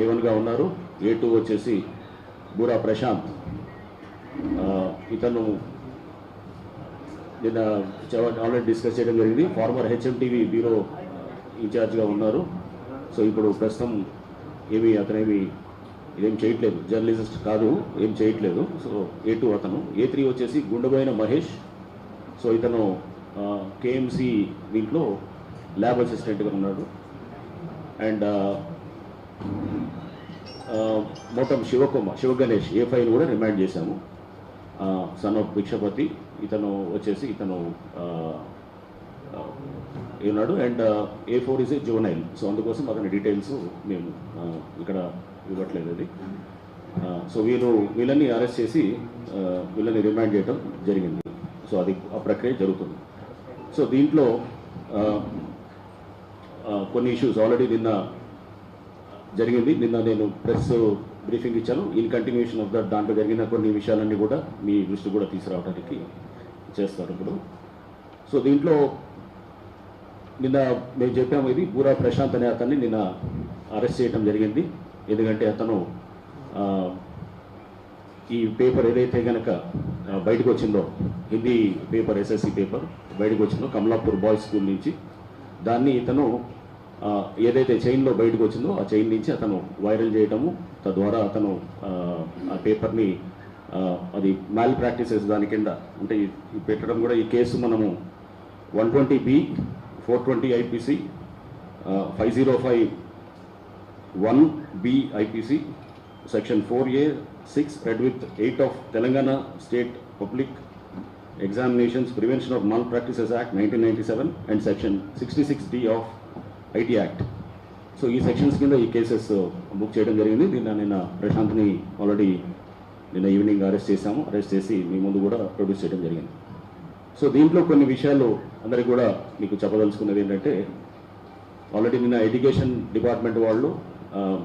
ఏ వన్గా ఉన్నారు. ఏ టూ వచ్చేసి బూరా ప్రశాంత్. ఇతను నిన్న ఆల్రెడీ డిస్కస్ చేయడం జరిగింది. ఫార్మర్ హెచ్ఎంటీవీ బ్యూరో ఇన్ఛార్జ్గా ఉన్నారు. సో ఇప్పుడు ప్రస్తుతం ఏమి అతనేమి ఇదేం చేయట్లేదు. జర్నలిస్ట్ కాదు ఏం చేయట్లేదు. సో ఏ టూ అతను. ఏ త్రీ వచ్చేసి గుండెబోయిన మహేష్. సో ఇతను కేఎంసి దీంట్లో ల్యాబ్ అసిస్టెంట్గా ఉన్నాడు. అండ్ మొత్తం శివకుమార్ శివగణేష్ ఏ ఫైవ్ కూడా రిమాండ్ చేశాము. సన్ ఆఫ్ భిక్షపతి ఇతను వచ్చేసి ఇతను ఉన్నాడు. And A four is a juvenile so అందుకోసం అతని డీటెయిల్స్ మేము ఇక్కడ ఇవ్వట్లేదు అది. సో వీళ్ళు వీళ్ళని అరెస్ట్ చేసి వీళ్ళని రిమాండ్ చేయడం జరిగింది. సో అది ఆ ప్రక్రియ జరుగుతుంది. సో దీంట్లో కొన్ని ఇష్యూస్ ఆల్రెడీ నిన్న జరిగింది. నిన్న నేను ప్రెస్ బ్రీఫింగ్ ఇచ్చాను. ఇన్ కంటిన్యూషన్ ఆఫ్ దట్ దాంట్లో జరిగిన కొన్ని విషయాలన్నీ కూడా మీ దృష్టి కూడా తీసుకురావడానికి చేస్తారు ఇప్పుడు. సో దీంట్లో నిన్న మేము చెప్పాము ఇది పూరా ప్రశాంత్ అనే అతన్ని నిన్న అరెస్ట్ చేయడం జరిగింది. ఎందుకంటే అతను ఈ పేపర్ ఏదైతే కనుక బయటకు వచ్చిందో హిందీ పేపర్ ఎస్ఎస్సి పేపర్ బయటకు వచ్చిందో కమలాపూర్ బాయ్స్ స్కూల్ నుంచి దాన్ని ఇతను ఏదైతే చైన్లో బయటకు వచ్చిందో ఆ చైన్ నుంచి అతను వైరల్ చేయటము తద్వారా అతను ఆ, పేపర్ని అది మ్యాల్ ప్రాక్టీసెస్ దాని కింద అంటే ఈ పెట్టడం కూడా ఈ కేసు మనము one twenty B four twenty IPC five zero five one B IPC section four A six read with eight of Telangana state public examinations prevention of malpractices act nineteen ninety seven and section sixty six D of IT act. So ఈ sections కింద ఈ cases uh, book చేయడం జరిగింది. దీన్ని నిన్న ప్రశాంత్ని already నిన్న evening arrest చేశాము. అరెస్ట్ చేసి మీ ముందు కూడా ప్రొడ్యూస్ చేయడం జరిగింది. సో దీంట్లో కొన్ని విషయాలు అందరికి కూడా మీకు చెప్పదలుచుకున్నది ఏంటంటే ఆల్రెడీ నిన్న ఎడ్యుకేషన్ డిపార్ట్మెంట్ వాళ్ళు uh,